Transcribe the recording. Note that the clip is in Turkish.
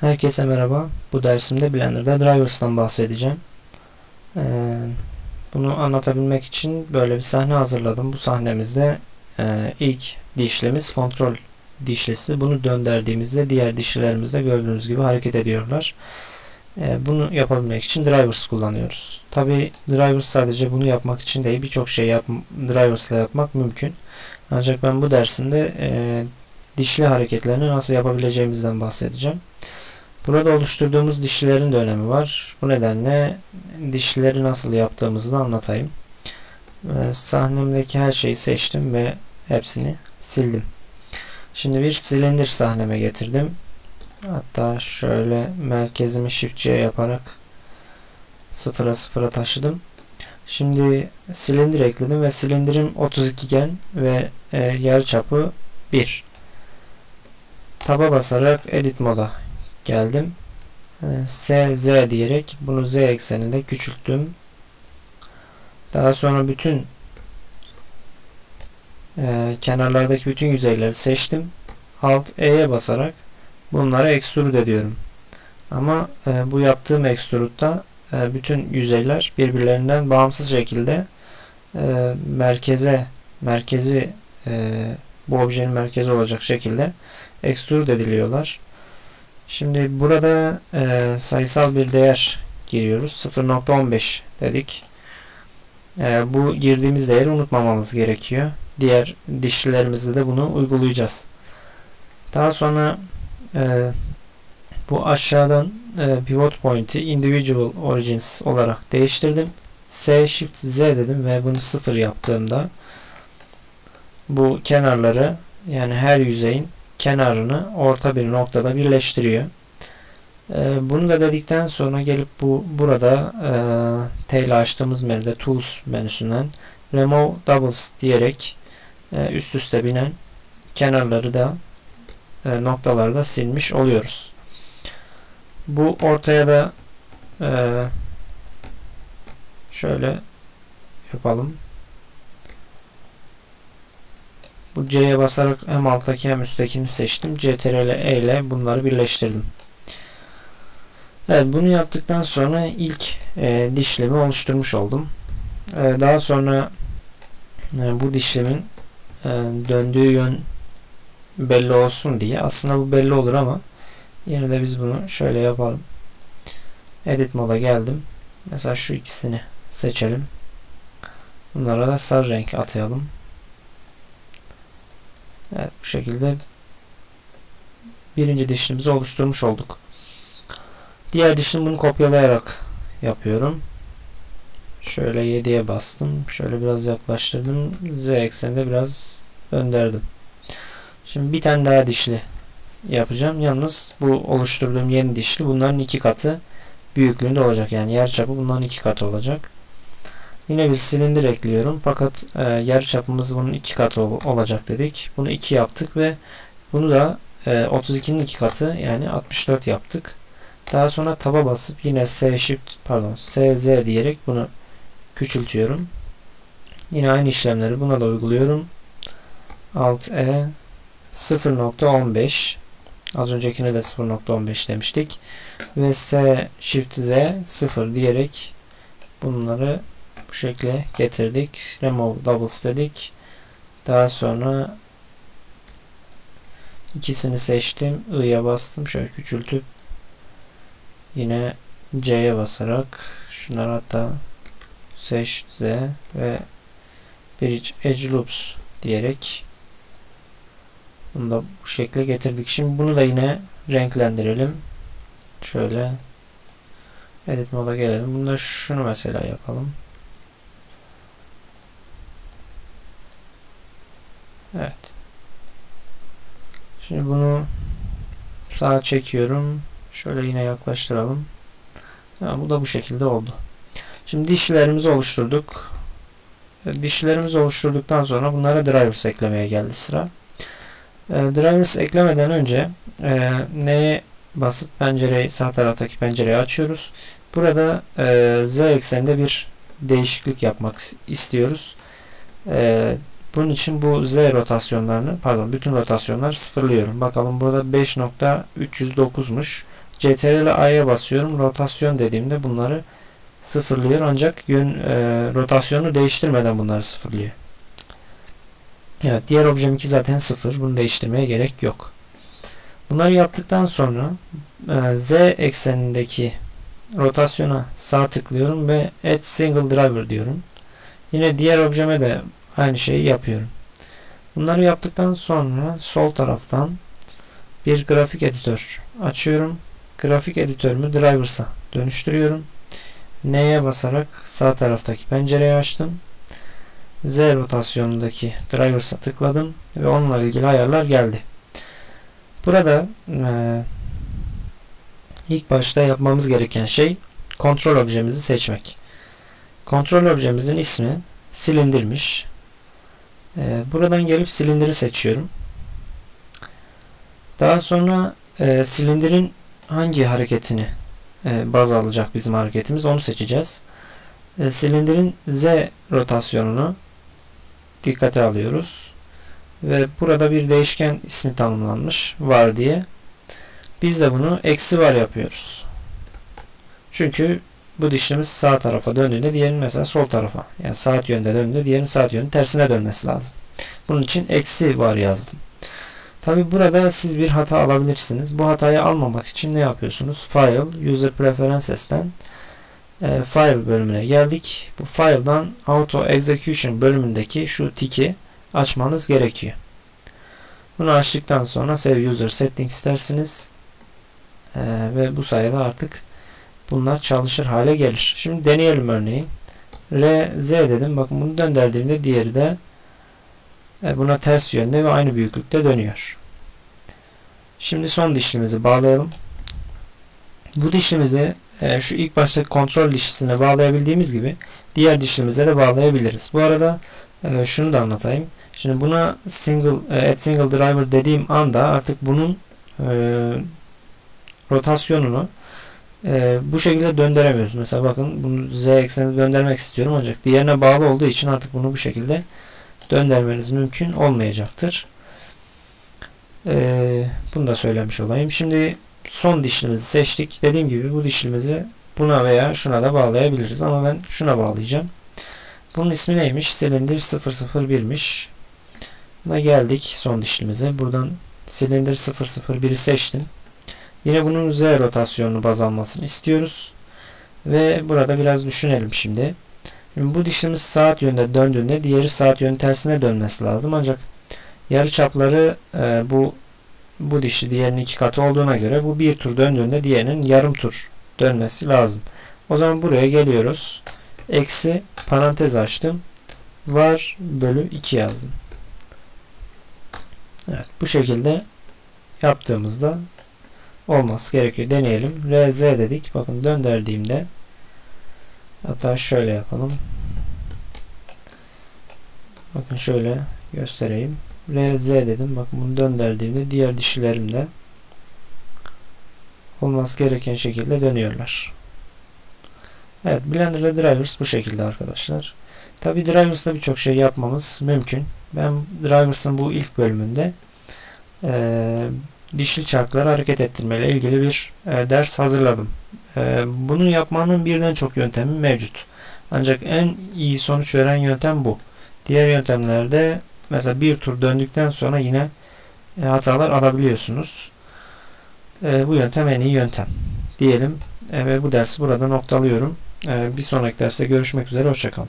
Herkese merhaba. Bu dersimde Blender'da Drivers'tan bahsedeceğim. Ee, bunu anlatabilmek için böyle bir sahne hazırladım. Bu sahnemizde e, ilk dişlimiz kontrol dişlisi. Bunu döndürdüğümüzde diğer dişlilerimiz de gördüğünüz gibi hareket ediyorlar. E, bunu yapabilmek için Drivers kullanıyoruz. Tabi Drivers sadece bunu yapmak için değil birçok şey yap Drivers ile yapmak mümkün. Ancak ben bu dersimde e, dişli hareketlerini nasıl yapabileceğimizden bahsedeceğim. Burada oluşturduğumuz dişlilerin de önemi var. Bu nedenle dişlileri nasıl yaptığımızı da anlatayım. Ee, sahnemdeki her şeyi seçtim ve hepsini sildim. Şimdi bir silindir sahneme getirdim. Hatta şöyle merkezimi shift yaparak sıfıra sıfıra taşıdım. Şimdi silindir ekledim ve silindirim 32 gen ve e, yer çapı 1. Taba basarak edit moda geldim. S, Z diyerek bunu Z ekseninde küçülttüm. Daha sonra bütün e, kenarlardaki bütün yüzeyleri seçtim. Alt E'ye basarak bunları extrude ediyorum. Ama e, bu yaptığım extrude'da e, bütün yüzeyler birbirlerinden bağımsız şekilde e, merkeze merkezi e, bu objenin merkezi olacak şekilde extrude ediliyorlar. Şimdi burada e, sayısal bir değer giriyoruz. 0.15 dedik. E, bu girdiğimiz değeri unutmamamız gerekiyor. Diğer dişlilerimizde de bunu uygulayacağız. Daha sonra e, bu aşağıdan e, pivot point'i individual origins olarak değiştirdim. S shift Z dedim ve bunu 0 yaptığımda bu kenarları yani her yüzeyin kenarını orta bir noktada birleştiriyor. Ee, bunu da dedikten sonra gelip bu burada e, T ile açtığımız menüde Tools menüsünden Remove Doubles diyerek e, üst üste binen kenarları da e, noktaları da silmiş oluyoruz. Bu ortaya da şöyle yapalım. Bu C'ye basarak hem alttaki hem üsttekini seçtim. CTRL E ile bunları birleştirdim. Evet bunu yaptıktan sonra ilk e, dişlemi oluşturmuş oldum. E, daha sonra e, bu dişlemin e, döndüğü yön belli olsun diye aslında bu belli olur ama yine de biz bunu şöyle yapalım. Edit moda geldim. Mesela şu ikisini seçelim. Bunlara da sarı renk atayalım. Evet bu şekilde birinci dişlimizi oluşturmuş olduk. Diğer dişimi bunu kopyalayarak yapıyorum. Şöyle 7'ye bastım. Şöyle biraz yaklaştırdım. Z ekseninde biraz gönderdim. Şimdi bir tane daha dişli yapacağım. Yalnız bu oluşturduğum yeni dişli bunların iki katı büyüklüğünde olacak. Yani yer çapı bunların iki katı olacak. Yine bir silindir ekliyorum. Fakat e, yer çapımız bunun iki katı olacak dedik. Bunu 2 yaptık ve bunu da e, 32'nin iki katı yani 64 yaptık. Daha sonra taba basıp yine S shift pardon SZ diyerek bunu küçültüyorum. Yine aynı işlemleri buna da uyguluyorum. Alt E 0.15 az öncekine de 0.15 demiştik. Ve S shift Z 0 diyerek bunları bu şekle getirdik. Remove doubles dedik. Daha sonra ikisini seçtim. I'ya bastım. Şöyle küçültüp yine C'ye basarak şunları hatta seç Z ve Bridge Edge Loops diyerek bunu da bu şekle getirdik. Şimdi bunu da yine renklendirelim. Şöyle edit moda gelelim. Bunda şunu mesela yapalım. Evet. Şimdi bunu sağa çekiyorum. Şöyle yine yaklaştıralım. Ha, bu da bu şekilde oldu. Şimdi dişlerimizi oluşturduk. E, dişlerimizi oluşturduktan sonra bunlara drivers eklemeye geldi sıra. E, drivers eklemeden önce e, neye basıp pencereyi sağ taraftaki pencereyi açıyoruz. Burada e, z ekseninde bir değişiklik yapmak istiyoruz. E, bunun için bu z rotasyonlarını pardon bütün rotasyonları sıfırlıyorum. Bakalım burada 5.309'muş. CTRL A'ya basıyorum. Rotasyon dediğimde bunları sıfırlıyor ancak yön e, rotasyonu değiştirmeden bunları sıfırlıyor. Evet diğer objeminki zaten sıfır. Bunu değiştirmeye gerek yok. Bunları yaptıktan sonra e, Z eksenindeki rotasyona sağ tıklıyorum ve Add Single Driver diyorum. Yine diğer objeme de aynı şeyi yapıyorum. Bunları yaptıktan sonra sol taraftan bir grafik editör açıyorum. Grafik editörümü Drivers'a dönüştürüyorum. N'ye basarak sağ taraftaki pencereyi açtım. Z rotasyonundaki Drivers'a tıkladım ve onunla ilgili ayarlar geldi. Burada e, ilk başta yapmamız gereken şey kontrol objemizi seçmek. Kontrol objemizin ismi silindirmiş. E, buradan gelip silindiri seçiyorum. Daha sonra e, silindirin hangi hareketini e, baz alacak bizim hareketimiz onu seçeceğiz. E, silindirin Z rotasyonunu dikkate alıyoruz. Ve burada bir değişken ismi tanımlanmış var diye. Biz de bunu eksi var yapıyoruz. Çünkü bu dişlimiz sağ tarafa döndüğünde diğerinin mesela sol tarafa. Yani saat yönde döndüğünde diğerinin saat yönünün tersine dönmesi lazım. Bunun için eksi var yazdım. Tabi burada siz bir hata alabilirsiniz. Bu hatayı almamak için ne yapıyorsunuz? File, User Preferences'ten e, File bölümüne geldik. Bu file'dan Auto Execution bölümündeki şu tiki açmanız gerekiyor. Bunu açtıktan sonra Save User Settings dersiniz. Ee, ve bu sayede artık bunlar çalışır hale gelir. Şimdi deneyelim örneğin. RZ dedim. Bakın bunu döndürdüğümde diğeri de e, buna ters yönde ve aynı büyüklükte dönüyor. Şimdi son dişlimizi bağlayalım. Bu dişlimizi e, şu ilk başta kontrol dişlisine bağlayabildiğimiz gibi diğer dişlimize de bağlayabiliriz. Bu arada e, şunu da anlatayım. Şimdi buna single add single driver dediğim anda artık bunun rotasyonunu e, bu şekilde döndüremiyoruz. Mesela bakın bunu z eksenine döndürmek istiyorum ancak diğerine bağlı olduğu için artık bunu bu şekilde döndürmeniz mümkün olmayacaktır. E, bunu da söylemiş olayım. Şimdi son dişlimizi seçtik. Dediğim gibi bu dişlimizi buna veya şuna da bağlayabiliriz ama ben şuna bağlayacağım. Bunun ismi neymiş? Silindir 001'miş. Buna geldik son dişlimize. Buradan silindir 001'i seçtim. Yine bunun Z rotasyonunu baz almasını istiyoruz. Ve burada biraz düşünelim şimdi. şimdi bu dişimiz saat yönde döndüğünde diğeri saat yönü tersine dönmesi lazım. Ancak yarı çapları e, bu bu dişi diğerinin iki katı olduğuna göre bu bir tur döndüğünde diğerinin yarım tur dönmesi lazım. O zaman buraya geliyoruz. Eksi parantez açtım. Var bölü 2 yazdım. Evet bu şekilde yaptığımızda olması gerekiyor. Deneyelim. RZ dedik. Bakın döndürdüğümde hatta şöyle yapalım. Bakın şöyle göstereyim. RZ dedim. Bakın bunu döndürdüğümde diğer dişilerim de olması gereken şekilde dönüyorlar. Evet Blender Drivers bu şekilde arkadaşlar. Tabi Drivers'da birçok şey yapmamız mümkün. Ben Drivers'ın bu ilk bölümünde e, dişli çarkları hareket ettirme ile ilgili bir e, ders hazırladım. E, bunu yapmanın birden çok yöntemi mevcut. Ancak en iyi sonuç veren yöntem bu. Diğer yöntemlerde mesela bir tur döndükten sonra yine e, hatalar alabiliyorsunuz. E, bu yöntem en iyi yöntem. Diyelim e, ve bu dersi burada noktalıyorum. E, bir sonraki derste görüşmek üzere. Hoşçakalın.